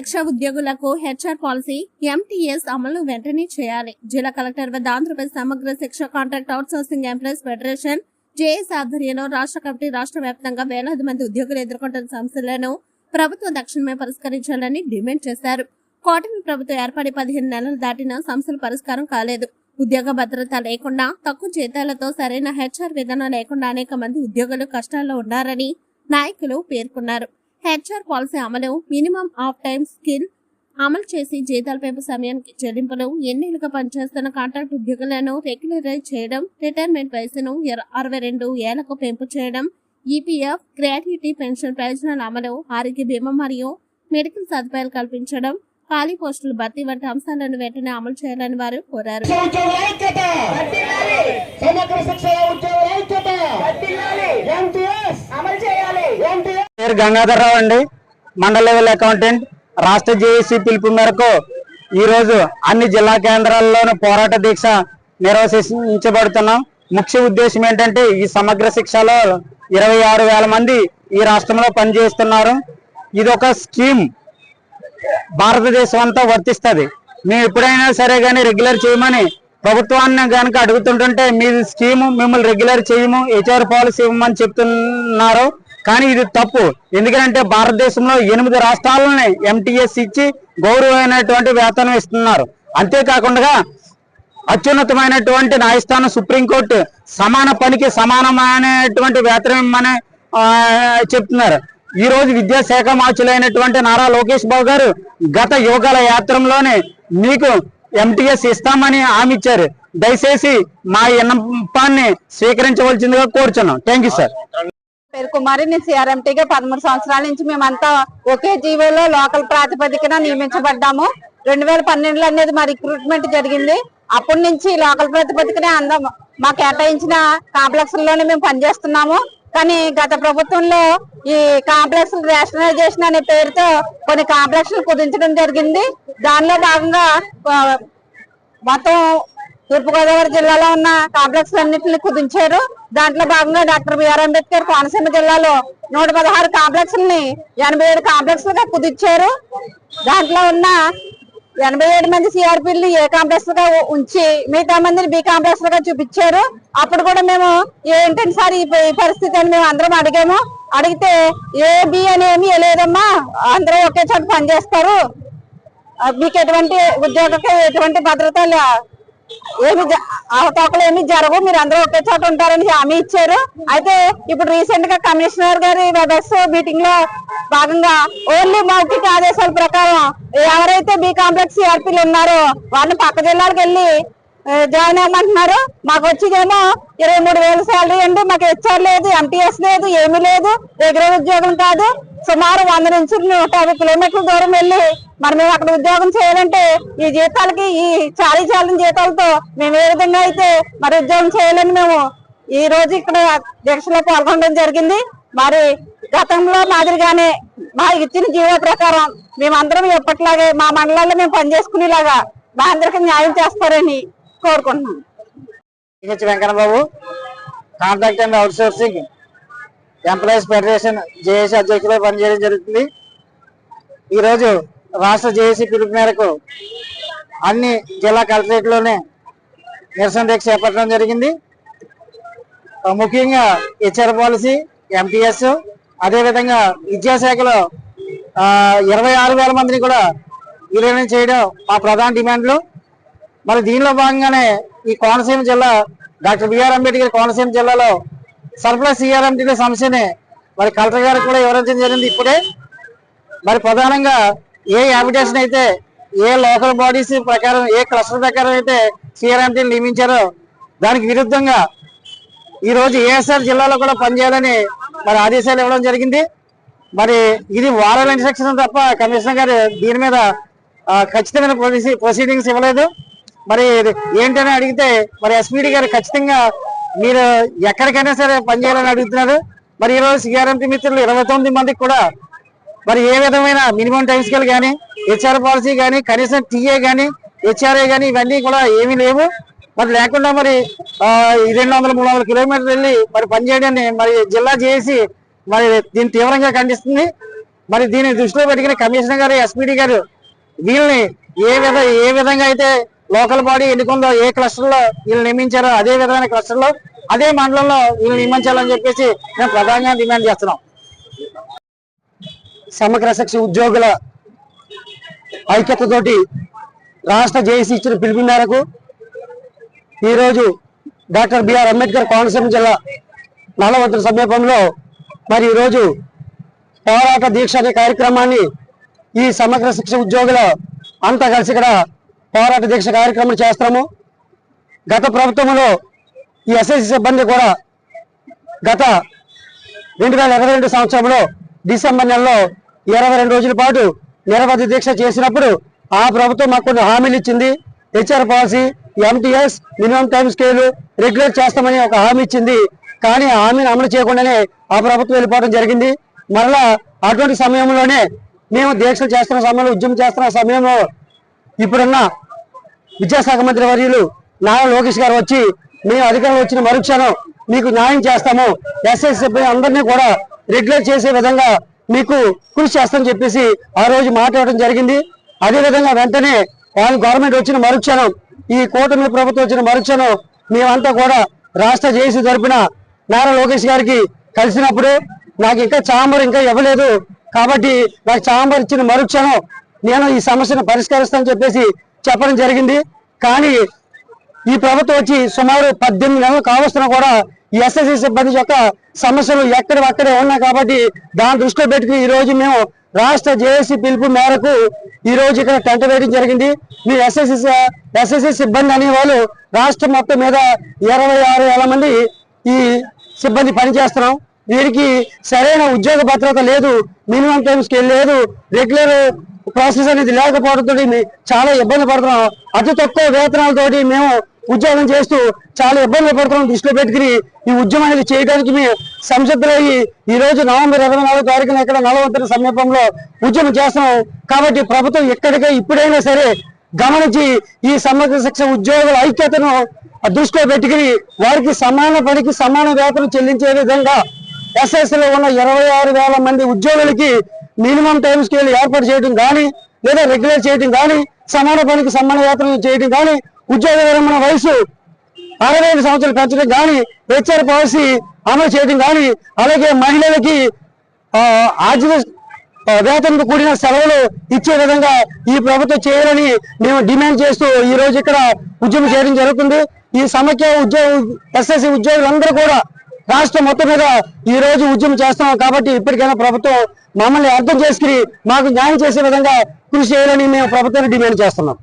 శిక్ష ఉద్యోగులకు HR policy MTS అమలు వెంటనే చేయాలి. జిల్లా కలెక్టర్ వద్ద Andhra Pradesh Samagra Shiksha contract outsourcing employees federation JS ఆధ్వర్యంలో రాష్ట్ర కమిటీ రాష్ట్ర వ్యాప్తంగా వేలాది మంది ఉద్యోగులు ఎదుర్కొంటున్న సమస్యలను ప్రభుత్వం తక్షణమే పరిష్కరించాలని డిమాండ్ చేశారు. కూటమి ప్రభుత్వం ఏర్పడి పదిహేను నెలలు దాటినా సమస్యల పరిష్కారం కాలేదు. ఉద్యోగ భద్రత లేకుండా తక్కువ జీతాలతో సరైన హెచ్ఆర్ విధానం లేకుండా అనేక మంది ఉద్యోగులు కష్టాల్లో ఉన్నారని నాయకులు పేర్కొన్నారు. హెచ్ఆర్ పాలసీ అమలు మినిమం ఆఫ్ టైం స్కిల్ అమలు చేసి జీతాల పెంపు సమయానికి చెల్లింపులు ఎన్నేళ్ళుగా పనిచేస్తున్న కాంట్రాక్ట్ ఉద్యోగులను రెగ్యులరైజ్ చేయడం రిటైర్మెంట్ వయసును అరవై రెండు ఏళ్ళకు పెంపు చేయడం ఈపీఎఫ్ గ్రాట్యుటీ పెన్షన్ ప్రయోజనాల అమలు ఆరోగ్య బీమా మరియు మెడికల్ సదుపాయాలు కల్పించడం ఖాళీ పోస్టుల భర్తీ వంటి అంశాలను వెంటనే అమలు చేయాలని వారు కోరారు ఉద్యోగుల ఐక్యత సమగ్ర శిక్ష ఉద్యోగుల ఐక్యత ఎంటీఎస్ అమలు చేయాలి ఎంటీఎస్ పేరు గంగాధరరావు అండి మండల లెవెల్ అకౌంటెంట్. రాష్ట్ర జేఏసీ పిలుపు మేరకు ఈరోజు అన్ని జిల్లా కేంద్రాల్లోనూ పోరాట దీక్ష నిర్వహించబడుతున్నాం. ముఖ్య ఉద్దేశం ఏంటంటే ఈ సమగ్ర శిక్షలో ఇరవై ఆరు వేల మంది ఈ రాష్ట్రంలో పనిచేస్తున్నారు. ఇది ఒక స్కీమ్. భారతదేశం అంతా వర్తిస్తుంది. మేము ఎప్పుడైనా సరే కానీ రెగ్యులర్ చేయమని ప్రభుత్వాన్ని కనుక అడుగుతుంటుంటే మీ స్కీము మిమ్మల్ని రెగ్యులర్ చేయము హెచ్ఆర్ పాలసీ ఇవ్వమని చెప్తున్నారు. కానీ ఇది తప్పు. ఎందుకంటే భారతదేశంలో ఎనిమిది రాష్ట్రాలని ఎంటీఎస్ ఇచ్చి గౌరవమైనటువంటి వేతనం ఇస్తున్నారు. అంతేకాకుండా అత్యున్నతమైనటువంటి న్యాయస్థానం సుప్రీంకోర్టు సమాన పనికి సమానమైనటువంటి వేతనం ఇమ్మని చెప్తున్నారు. ఈ రోజు విద్యాశాఖ మార్చులైనటువంటి నారా లోకేష్ బాబు గారు గత యోగాల యాత్రలోనే మీకు ఎంటీఎస్ ఇస్తామని హామీ ఇచ్చారు. దయచేసి మా విన్నపాన్ని స్వీకరించవలసిందిగా కోరుచున్నాం. Thank you sir. పేరు కుమారి నేను సిఆర్ఎంటీగా పదమూడు సంవత్సరాల నుంచి మేమంతా ఒకే జీవోలో లోకల్ ప్రాతిపదికన నియమించబడ్డాము. రెండు వేల పన్నెండులో అనేది మా రిక్రూట్మెంట్ జరిగింది. అప్పటి నుంచి లోకల్ ప్రాతిపదికనే అందం మా కేటాయించిన కాంప్లెక్స్లోనే మేము పనిచేస్తున్నాము. కానీ గత ప్రభుత్వంలో ఈ కాంప్లెక్స్ రేషనలైజేషన్ అనే పేరుతో కొన్ని కాంప్లెక్స్ కుదించడం జరిగింది. దానిలో భాగంగా మొత్తం తూర్పుగోదావరి జిల్లాలో ఉన్న కాంప్లెక్స్ అన్నింటిని కుదించారు. దాంట్లో భాగంగా డాక్టర్ బిఆర్ అంబేద్కర్ కోనసీమ జిల్లాలో నూట పదహారు కాంప్లెక్స్ని ఎనభై ఏడు కాంప్లెక్స్గా కుదించారు. దాంట్లో ఉన్న ఎనభై ఏడు మంది సిఆర్పీలు ఏ కాంప్లెక్స్గా ఉంచి మిగతా మందిని బి కాంప్లెక్స్గా చూపించారు. అప్పుడు కూడా మేము ఏంటంటే సార్ ఈ పరిస్థితి అని మేము అందరం అడిగాము. అడిగితే ఏ బి అని ఏమీ లేదమ్మా అందరూ ఒకే చోట పనిచేస్తారు. మీకు ఎటువంటి ఉద్యోగకి ఎటువంటి భద్రత లే- ఏమి జ- ఏమి జరగవు. మీరు అందరూ ఒకే చోట ఉంటారని హామీ ఇచ్చారు. అయితే ఇప్పుడు రీసెంట్గా కమిషనర్ గారి వెబెక్స్ మీటింగ్లో భాగంగా ఓన్లీ మౌఖిక ఆదేశాల ప్రకారం ఎవరైతే బి కాంప్లెక్స్ సిఆర్పీలు ఉన్నారో వాళ్ళని పక్క జిల్లాలకు వెళ్ళి జాయిన్ అవ్వమంటున్నారు. మాకు వచ్చిదేమో ఇరవై మూడు వేల శాలరీ అండి. మాకు హెచ్ఆర్ లేదు ఎంటీఎస్ లేదు ఏమీ లేదు. రెగ్యులర్ ఉద్యోగం కాదు. సుమారు వంద నుంచి నూట యాభై కిలోమీటర్ల దూరం వెళ్ళి మరి మేము అక్కడ ఉద్యోగం చేయాలంటే ఈ జీతాలకి ఈ చాలీ చాలని జీతాలతో మేము ఏ విధంగా అయితే మరి ఉద్యోగం చేయాలని మేము ఈ రోజు ఇక్కడ దీక్షలో పాల్గొనడం జరిగింది. మరి గతంలో మాదిరిగానే మా ఇచ్చిన జీవో ప్రకారం మేమందరం ఎప్పటిలాగే మా మండలాల్లో మేము పనిచేసుకునేలాగా మా అందరికి న్యాయం చేస్తారని కోరుకుంటున్నాం. Venkatababu contract and outsourcing employees federation JAC అధ్యక్షులు పనిచేయడం జరుగుతుంది. ఈరోజు రాష్ట్ర జేఏసీ పిలుపు మేరకు అన్ని జిల్లా కలెక్టరేట్లోనే నిరసన దీక్ష చేపట్టడం జరిగింది. ముఖ్యంగా హెచ్ఆర్ పాలసీ ఎంటీఎస్ అదేవిధంగా విద్యాశాఖలో ఇరవై ఆరు వేల మందిని కూడా విలీనం చేయడం మా ప్రధాన డిమాండ్లు. మరి దీనిలో భాగంగానే ఈ కోనసీమ జిల్లా డాక్టర్ బిఆర్ అంబేద్కర్ కోనసీమ జిల్లాలో సర్ప్లస్ సిఆర్ఎంటీ సమస్యని మరి కలెక్టర్ గారికి కూడా వివరించడం జరిగింది ఇప్పుడే. మరి ప్రధానంగా ఏ హ్యాబిటేషన్ అయితే ఏ లోకల్ బాడీస్ ప్రకారం ఏ క్లస్టర్ ప్రకారం అయితే సిఆర్ఎంటీ నియమించారో దానికి విరుద్ధంగా ఈ రోజు ఏఎస్ఆర్ జిల్లాలో కూడా పనిచేయాలని మరి ఆదేశాలు ఇవ్వడం జరిగింది. మరి ఇది వారల్ ఇన్స్ట్రక్షన్ తప్ప కమిషనర్ గారు దీని మీద ఖచ్చితమైన ప్రొసీడింగ్స్ ఇవ్వలేదు. మరి ఏంటని అడిగితే మరి ఎస్పీడీ గారు ఖచ్చితంగా మీరు ఎక్కడికైనా సరే పనిచేయాలని అడుగుతున్నారు. మరి ఈ రోజు సిఆర్ఎంపీ మిత్రులు ఇరవై తొమ్మిది మందికి కూడా మరి ఏ విధమైన మినిమం టైం స్కేల్ కానీ హెచ్ఆర్ పాలసీ కానీ కనీసం టీఏ కానీ హెచ్ఆర్ఏ కానీ ఇవన్నీ కూడా ఏమీ లేవు. మరి లేకుండా మరి రెండు వందల మూడు వందల కిలోమీటర్లు వెళ్ళి మరి పనిచేయడాన్ని మరి జిల్లా చేసి మరి దీన్ని తీవ్రంగా ఖండిస్తుంది. మరి దీన్ని దృష్టిలో పెట్టుకుని కమిషనర్ గారు ఎస్పీడీ గారు వీళ్ళని ఏ విధ ఏ విధంగా అయితే లోకల్ బాడీ ఎన్నికల్లో ఏ క్లస్టర్లో వీళ్ళు నియమించారో అదే విధమైన క్లస్టర్లో అదే మండలంలో వీళ్ళు నియమించాలని చెప్పేసి మేము ప్రధానంగా డిమాండ్ చేస్తున్నాం. సమగ్ర శిక్ష ఉద్యోగుల ఐక్యతతోటి రాష్ట్ర జేఏసీ ఇచ్చిన పిలుపు మేరకు ఈరోజు డాక్టర్ బిఆర్ అంబేద్కర్ కోనసీమ జిల్లా నల్లవంతుల సమీపంలో మరి ఈరోజు పోరాట దీక్ష అనే కార్యక్రమాన్ని ఈ సమగ్ర శిక్ష ఉద్యోగుల అంతా కలిసి ఇక్కడ పోరాట దీక్ష కార్యక్రమం చేస్తాము గత ప్రభుత్వంలో ఈ ఎస్ఎస్సి సిబ్బంది కూడా గత రెండు వేల ఇరవై రెండు సంవత్సరంలో డిసెంబర్ నెలలో ఇరవై రెండు రోజుల పాటు నిరవధి దీక్ష చేసినప్పుడు ఆ ప్రభుత్వం మాకు కొన్ని హామీలు ఇచ్చింది. HR policy MTS minimum time scale regulate చేస్తామని ఒక హామీ ఇచ్చింది. కానీ ఆ హామీని అమలు చేయకుండానే ఆ ప్రభుత్వం వెళ్ళిపోవడం జరిగింది. మరలా అటువంటి సమయంలోనే మేము దీక్షలు చేస్తున్న సమయంలో ఉద్యమం చేస్తున్న సమయంలో ఇప్పుడున్న విద్యాశాఖ మంత్రి వర్యులు నారా లోకేష్ గారు వచ్చి మేము అధికారంలో వచ్చిన మరుక్షణం మీకు న్యాయం చేస్తాము. ఎస్ఎస్ అందరినీ కూడా రెగ్యులేట్ చేసే విధంగా మీకు కృషి చేస్తామని చెప్పేసి ఆ రోజు మాట్లాడడం జరిగింది. అదేవిధంగా వెంటనే వాళ్ళు గవర్నమెంట్ వచ్చిన మరుక్షణం ఈ కూటమి ప్రభుత్వం వచ్చిన మరుక్షణం మేమంతా కూడా రాష్ట్ర జేసీ తరపున నారా లోకేష్ గారికి కలిసినప్పుడు నాకు ఇంకా చాంబర్ ఇంకా ఇవ్వలేదు. కాబట్టి నాకు చాంబర్ ఇచ్చిన మరుక్షణం నేను ఈ సమస్యను పరిష్కరిస్తానని చెప్పేసి చెప్పడం జరిగింది. కానీ ఈ ప్రభుత్వం వచ్చి సుమారు పద్దెనిమిది నెలలు కావస్తున్నా కూడా ఎస్ఎస్సి సిబ్బంది యొక్క సమస్యలు ఎక్కడ అక్కడే ఉన్నాయి కాబట్టి దాని దృష్టిలో పెట్టుకుని ఈ రోజు మేము రాష్ట్ర జేఏసీ పిలుపు మేరకు ఈ రోజు ఇక్కడ టెంట్ వేయడం జరిగింది. మీ ఎస్ఎస్సి ఎస్ఎస్సి సిబ్బంది అనే వాళ్ళు రాష్ట్రం మొత్తం మీద ఇరవై ఆరు వేల మంది ఈ సిబ్బంది పనిచేస్తున్నాం వీరికి సరైన ఉద్యోగ భద్రత లేదు మినిమం టైం స్కేల్ లేదు రెగ్యులర్ ప్రాసెస్ అనేది లేకపోవడంతో చాలా ఇబ్బంది పడుతున్నాం. అతి తక్కువ వేతనాలతోటి మేము ఉద్యోగం చేస్తూ చాలా ఇబ్బందులు పడుతున్నాం దృష్టిలో పెట్టుకుని. ఈ ఉద్యమం అనేది చేయడానికి మేము సంసిద్ధులయ్యి ఈ రోజు నవంబర్ ఇరవై నాలుగు తారీఖున ఇక్కడ నలవంతర సమీపంలో ఉద్యమం చేస్తున్నాం. కాబట్టి ప్రభుత్వం ఎక్కడికే ఇప్పుడైనా సరే గమనించి ఈ సమగ్ర శిక్ష ఉద్యోగుల ఐక్యతను దృష్టిలో పెట్టుకుని వారికి సమాన పనికి సమాన వేతనం చెల్లించే విధంగా ఎస్ఎస్లో ఉన్న ఇరవై ఆరు వేల మంది ఉద్యోగులకి మినిమం టైం స్కేల్ ఏర్పాటు చేయడం కానీ లేదా రెగ్యులేట్ చేయడం కానీ సమాన పనికి సమాన యాత్ర చేయడం కానీ ఉద్యోగ విరమణ వయసు అరవై ఐదు సంవత్సరాలు పెంచడం కానీ హెచ్ఆర్ పాలసీ అమలు చేయడం కానీ అలాగే మహిళలకి ఆ, ఆర్థిక వేతనకు కూడిన సెలవులు ఇచ్చే విధంగా ఈ ప్రభుత్వం చేయాలని మేము డిమాండ్ చేస్తూ ఈ రోజు ఇక్కడ ఉద్యమం చేయడం జరుగుతుంది. ఈ సమైక్య ఉద్యోగ ఎస్ఎస్సి ఉద్యోగులందరూ కూడా రాష్ట్రం మొత్తం మీద ఈ రోజు ఉద్యమం చేస్తున్నాం కాబట్టి ఇప్పటికైనా ప్రభుత్వం మమ్మల్ని అర్థం చేసుకుని మాకు న్యాయం చేసే విధంగా కృషి చేయాలని మేము ప్రభుత్వాన్ని డిమాండ్ చేస్తున్నాం.